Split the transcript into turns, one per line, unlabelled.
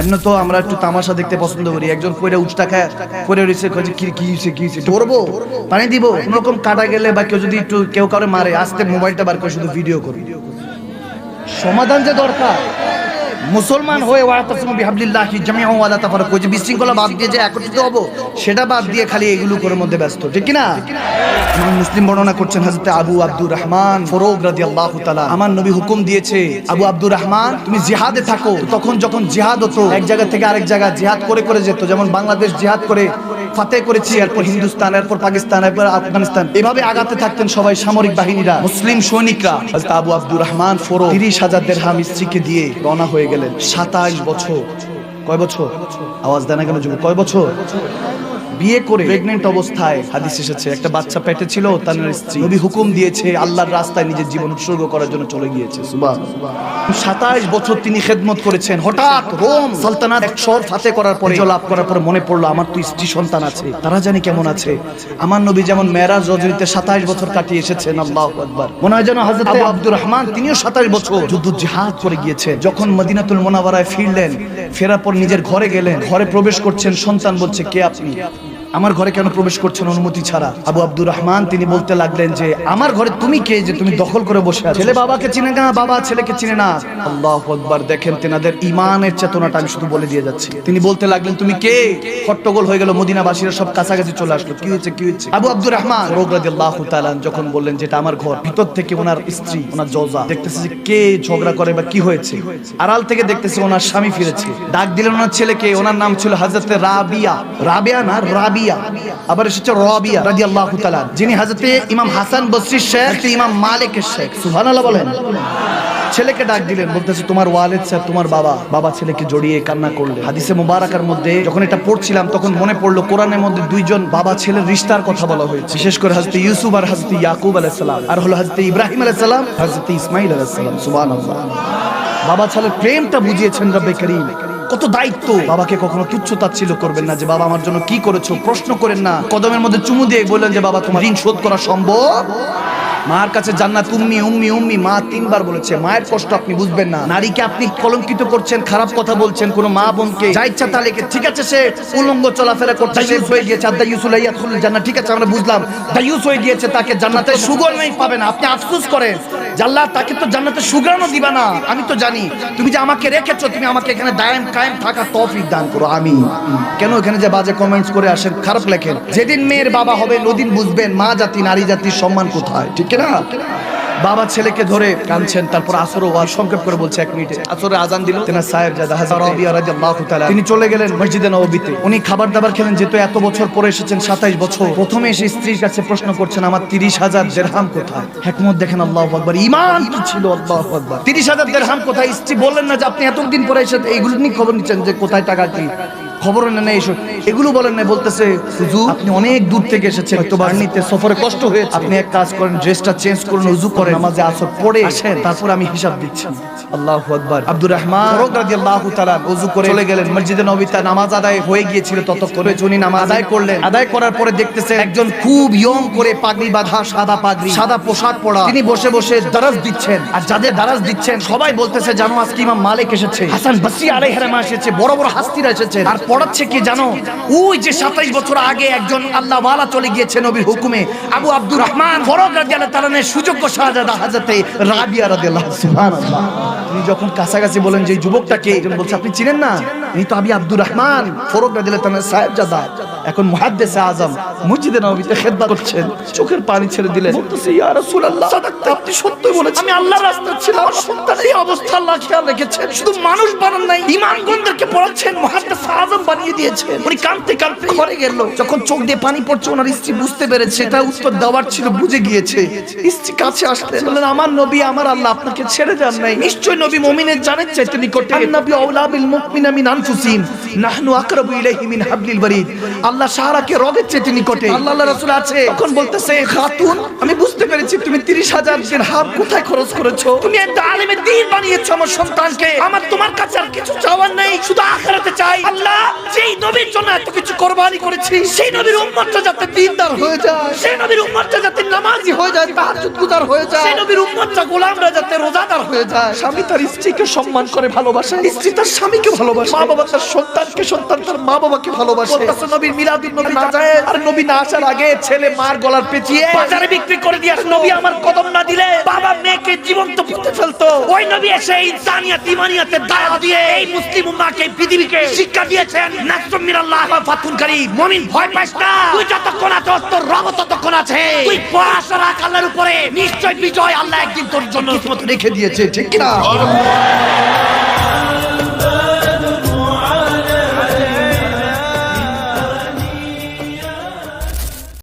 এমনি তো আমরা একটু তামাশা দেখতে পছন্দ করি। একজন পরে উঠটা খায় পরে রয়েছে কি কি হয়েছে কি হয়েছে ধরবো? পানি দিব। কোনোরকম কাটা গেলে বা কেউ যদি একটু কেউ কারও মারে আসতে মোবাইলটা বার করে শুধু ভিডিও করি সমাধান যে দরকার। মুসলমান হয়ে ওয়াতাসিমু বিহাবলিল্লাহি জামিউ ওয়া লা তাফারাকু, যে বিশৃঙ্খলা বাদ দিয়ে যে একত্রিত হব, সেটা বাদ দিয়ে খালি এগুলো করে মধ্যে ব্যস্ত, ঠিক কি না ইমাম মুসলিম বর্ণনা করছেন হযরত আবু আব্দুর রহমান ফরোগ রাদিয়াল্লাহু তাআলা, আমার নবী হুকুম দিয়েছে, আবু আব্দুর রহমান, তুমি জিহাদে থাকো। তখন যখন জিহাদ হতো, এক জায়গা থেকে আরেক জায়গা জিহাদ করে করে যেত, যেমন বাংলাদেশ জিহাদ করে ফাতে করেছি, এরপর হিন্দুস্তান, এরপর পাকিস্তান, এরপর আফগানিস্তান। এভাবে আগাতে থাকতেন সবাই সামরিক বাহিনীরা। মুসলিম সৈনিকরা। আবু আব্দুর রহমান ফরো তিরিশ হাজার দেড়হাম স্ত্রীকে দিয়ে রওনা হয়ে গেলেন। সাতাশ বছর। কয় বছর? আওয়াজ দেয় না কেন যুবক, কয় বছর? বিয়ে করে প্রেগনেন্ট অবস্থায় হাদিস এসেছে, একটা বাচ্চা পেটে ছিল, তার স্ত্রী। নবী হুকুম দিয়েছে, আল্লাহর রাস্তায় নিজের জীবন উৎসর্গ করার জন্য চলে গিয়েছে। সাতাশ বছর তিনি খেদমত করেছেন। হঠাৎ রোম সালতানাত শহর ফাতে করার পরে লাভ করার পরে মনে পড়ল আমার তো স্ত্রী সন্তান আছে তারা জানি কেমন আছে। আমার নবী যেমন মেরাজ রজনীতে সাতাশ বছর কাটিয়ে এসেছেন আল্লাহ আকবার। মনে হয় যেন হযরত আবু আব্দুর রহমান তিনিও সাতাশ বছর। যুদ্ধ জিহাদ করে গিয়েছে যখন মদিনাতুল মোনাওয়ারায় ফিরলেন ফেরার পর নিজের ঘরে গেলেন ঘরে প্রবেশ করছেন সন্তান বলছে কে আপনি? আমার ঘরে কেন প্রবেশ করছেন অনুমতি ছাড়া? আবু আব্দুর রহমান, তিনি বলতে লাগলেন যে, আমার ঘরে তুমি কে যে তুমি দখল করে বসে ছেলে বাবাকে চিনে না, বাবা ছেলেকে চিনে না। আল্লাহ আকবার, দেখেন তেনাদের ইমানের চেতনাটা আমি শুধু বলে দিয়ে যাচ্ছি। তিনি বলতে লাগলেন, তুমি কে? হট্টগোল হয়ে গেল, মদিনাবাসীরা সব কাছাকাছি চলে আসলো। কি হয়েছে কি হয়েছে? আবু আব্দুর রহমান, রোগ রাদিয়াল্লাহু তাআলা যখন বললেন যেটা আমার ঘর, ভিতর থেকে ওনার স্ত্রী, ওনার জজা দেখতেছে যে কে ঝগড়া করে বা কি হয়েছে? আড়াল থেকে দেখতেছে ওনার স্বামী ফিরেছে। ডাক দিলেন ওনার ছেলেকে, ওনার নাম ছিল হযরতে রাবিয়া। রাবিয়া না রাবিয়া আবার এসেছে রাদিয়াল্লাহু তাআলা, যিনি ইমাম হাসান শেখ ইমাম মালিকের শেখ। সুবহানাল্লাহ বলেন। ছেলেকে ডাক দিলেন, বলতেছে, তোমার ওয়ালেদ স্যার, তোমার বাবা। বাবা ছেলেকে জড়িয়ে কান্না করলেন। হাদিসে মুবারাকার মধ্যে যখন এটা পড়ছিলাম, তখন মনে পড়ল, কোরআনের মধ্যে দুইজন বাবা ছেলের রিস্তার কথা বলা হয়েছে। বিশেষ করে হযরত ইউসুফ আর হযরত ইয়াকুব আলাইহিস আর হলো হযরত ইব্রাহিম আলাইহিস সালাম হযরত ইসমাঈল আলাইহিস সালাম। সুবহানাল্লাহ। বাবা ছেলের প্রেমটা বুঝিয়েছেন রব্বে করিম। কত দায়িত্ব? বাবাকে কখনো তুচ্ছ তাচ্ছিল্য করবেন না যে, বাবা, আমার জন্য কি করেছ? প্রশ্ন করেন না। কদমের মধ্যে চুমু দিয়ে বললেন যে, বাবা, তোমার ঋণ শোধ করা সম্ভব? মার কাছে জান্নাত, উম্মি উম্মি উম্মি। মা তিনবার বলেছে, মায়ের কষ্ট আপনি বুঝবেন না। নারীকে আপনি কলঙ্কিত করছেন, খারাপ কথা বলছেন কোন মা বোনকে। যা ইচ্ছা তা লেখে ঠিক আছে সে উলঙ্গ চলাফেরা করছে, সে হয়ে গিয়েছে। আর দাইয়ুসুল ইয়াদখুল জান্নাত। ঠিক আছে, আমরা বুঝলাম। দাইয়ুস হয়ে গিয়েছে, তাকে জান্নাতে সুগর নেই পাবে না। আপনি আফসোস করেন। জাল্লাহ, তাকে তো জান্নাতে সুগ্রাণও দিবা না। আমি তো জানি। তুমি যে আমাকে রেখেছো, তুমি আমাকে এখানে দায়ম, কায়েম থাকা তৌফিক দান করো। আমি কেন এখানে যে বাজে কমেন্টস করে আসেন, খারাপ লেখেন? যেদিন মেয়ের বাবা হবে নদিন বুঝবেন, মা জাতি, নারী জাতির সম্মান কোথায়? ঠিক না বাবা ছেলেকে ধরে কাঁদছেন তারপর আসর ওয়ার সংক্ষেপ করে বলছে এক মিনিটে। আসরে আজান দিল। তেনা সাহেব জাদা হাজার রাদিয়াল্লাহু তাআলা তিনি চলে গেলেন মসজিদে নববীতে। উনি খাবার দাবার খেলেন যেহেতু এত বছর পরে এসেছেন 27 বছর। প্রথমে এসে স্ত্রীর কাছে প্রশ্ন করছেন আমার 30000 দিরহাম কোথায়? হিকমত দেখেন আল্লাহু আকবার। ঈমান কি ছিল আল্লাহু আকবার। 30000 দিরহাম কোথায়? স্ত্রী বললেন না যে আপনি এতদিন পরে এসে এইগুলো নিয়ে খবর নিচ্ছেন যে কোথায় টাকা কি? খবর নেন এইসব এগুলো বলেন না বলতেছে আপনি অনেক দূর থেকে এসেছেন হয়তো বাড়িতে সফরে কষ্ট হয়েছে। আপনি এক কাজ করেন ড্রেসটা চেঞ্জ করুন উজু করেন নামাজে আসর পড়ে আসেন। তারপর আমি হিসাব দিচ্ছি। আল্লাহু আকবার। আব্দুর করে চলে গেলেন। মসজিদে নামাজ আদায় হয়ে গিয়েছিল। ততক্ষণে উনি আদায় করার পরে দেখতেছে একজন খুব ইয়ং করে পাগড়ি বাঁধা সাদা পাগড়ি, সাদা পোশাক পরা। তিনি বসে বসে দারাজ দিচ্ছেন। আর যাদের দারাজ দিচ্ছেন, সবাই বলতেছে, জানো, আজকে মালিক এসেছে। হাসান এসেছে, বড় বড় হাস্তিরা এসেছে। আর পড়াচ্ছে কি জানো? ওই যে 27 বছর আগে একজন আল্লাহ ওয়ালা চলে গিয়েছে নবীর হুকুমে। আবু আব্দুর রহমান ফরক রাদিয়াল্লাহু তাআলার সুযোগ্য শাহজাদা হযরতে রাবিয়া রাদিয়াল্লাহু তিনি যখন কাছাকাছি বলেন যে যুবকটাকে বলছে, আপনি চিনেন না? তিনি তো আমি আব্দুর রহমান, ফরক রাদিয়াল্লাহু সাহেব সাহেবজাদা। এখন মুহাদ্দিসে আজম মসজিদে নববীতে খেদমত করছেন চোখের পানি ছেড়ে দিলেন। বলতেছে ইয়া রাসূলুল্লাহ সাদাকতা আপনি সত্যই বলেছেন। আমি আল্লাহর রাস্তায় ছিলাম। আমার সন্তানের এই অবস্থা আল্লাহ খেয়াল রেখেছেন। শুধু মানুষ বানান নাই ইমানগণদেরকে পড়াচ্ছেন মুহাদ্দিস আজম বানিয়ে দিয়েছেন। উনি কাঁদতে কাঁদতে ঘরে গেল। যখন চোখ দিয়ে পানি পড়ছে ওনার স্ত্রী বুঝতে পেরেছে এটা উত্তর দেওয়ার ছিল বুঝে গিয়েছে। স্ত্রী কাছে আসলেন বললেন আমার নবী আমার আল্লাহ আপনাকে ছেড়ে যান নাই। নিশ্চয় নবী মুমিনের জানের চাইতে নিকটে। নবী আউলা বিল মুমিনা মিন আনফুসিহিম। নাহনু আকরাবু ইলাইহি মিন হাবলিল বারিদ আল্লাহ সাহারাকে রগের চেয়ে নিকটে। আল্লাহ আল্লাহ রাসূল আছে। তখন বলতেছে খাতুন আমি বুঝতে পেরেছি তুমি 30000 হাফ কোথায় খরচ করেছ? তুমি একটা আলেমের দিন বানিয়েছো আমার সন্তানকে। আমার তোমার কাছে আর কিছু চাওয়ার নেই শুধু আখিরাতে
চাই। আল্লাহ নবীর জন্য এত কিছু কোরবানি করেছি সেই নবীর উম্মতটা যাতে দিনদার হয়ে যায় সেই নবীর উম্মতটা যাতে নামাজি হয়ে যায় তাহাজ্জুদ গুজার হয়ে যায় সেই নবীর উম্মতটা গোলামরা যাতে রোজাদার হয়ে যায়। স্বামী তার স্ত্রীকে সম্মান করে ভালোবাসে। স্ত্রী তার স্বামীকে ভালোবাসে। মা বাবা তার সন্তানকে সন্তান তার মা বাবাকে ভালোবাসে। নবীর মিলাদুন নবী না যায় আর নবী না আসার আগে ছেলে মার গলার পেঁচিয়ে বাজারে বিক্রি করে দিয়ে নবী আমার কদম না দিলে বাবা মেয়েকে জীবন্ত পুঁতে ফেলতো। ওই নবী এসে ইনসানিয়াত ইমানিয়াতে দাওয়া দিয়ে এই মুসলিম উম্মাহকে পৃথিবীকে শিক্ষা দিয়েছেন নাসরুম মিনাল্লাহ ওয়া ফাতুন করি মুমিন ভয় পাস না। তুই যতক্ষণ আছো তোর রব ততক্ষণ আছে। তুই পড়াশোনা রাখ আল্লাহর উপরে নিশ্চয় বিজয় আল্লাহ একদিন তোর জন্য
রেখে দিয়েছে ঠিক কিনা?